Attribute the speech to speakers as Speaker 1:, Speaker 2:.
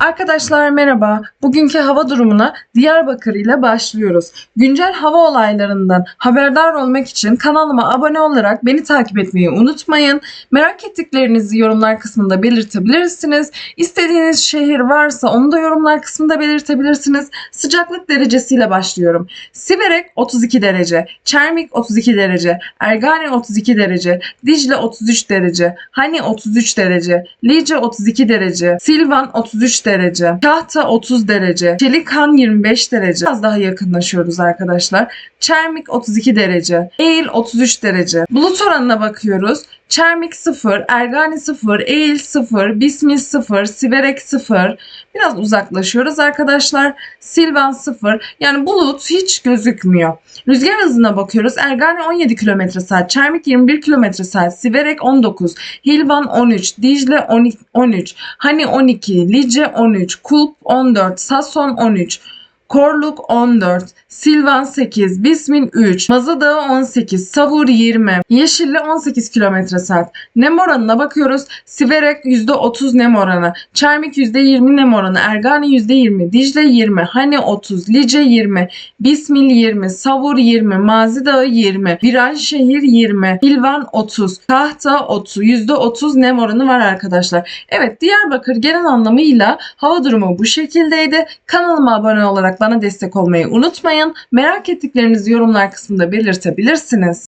Speaker 1: Arkadaşlar merhaba. Bugünkü hava durumuna Diyarbakır ile başlıyoruz. Güncel hava olaylarından haberdar olmak için kanalıma abone olarak beni takip etmeyi unutmayın. Merak ettiklerinizi yorumlar kısmında belirtebilirsiniz. İstediğiniz şehir varsa onu da yorumlar kısmında belirtebilirsiniz. Sıcaklık derecesiyle başlıyorum. Siverek 32 derece, Çermik 32 derece, Ergani 32 derece, Dicle 33 derece, Hani 33 derece, Lice 32 derece, Silvan 33 derece, Kahta 30 derece, Çelikhan 25 derece. Biraz daha yakınlaşıyoruz arkadaşlar. Çermik 32 derece, Eğil 33 derece. Bulut oranına bakıyoruz. Çermik 0, Ergani 0, Eğil 0, Bismil 0, Siverek 0. Biraz uzaklaşıyoruz arkadaşlar. Silvan 0. Yani bulut hiç gözükmüyor. Rüzgar hızına bakıyoruz. Ergani 17 km saat, Çermik 21 km saat, Siverek 19, Hilvan 13, Dicle 12 13, Hani 12, Lice 13, Kulp 14, Sason 13, Korluk 14, Silvan 8, Bismin 3, Mazadağı 18, Savur 20, Yeşilli 18 km saat. Nem oranına bakıyoruz. Siverek %30 nem oranı, Çermik %20 nem oranı, Ergani %20, Dicle 20, Hani 30, Lice 20, Bismil 20, Savur 20, Mazidağı 20, Viranşehir 20, Hilvan 30, Kahta 30, %30 nem oranı var arkadaşlar. Evet Diyarbakır genel anlamıyla hava durumu bu şekildeydi. Kanalıma abone olarak bana destek olmayı unutmayın. Merak ettiklerinizi yorumlar kısmında belirtebilirsiniz.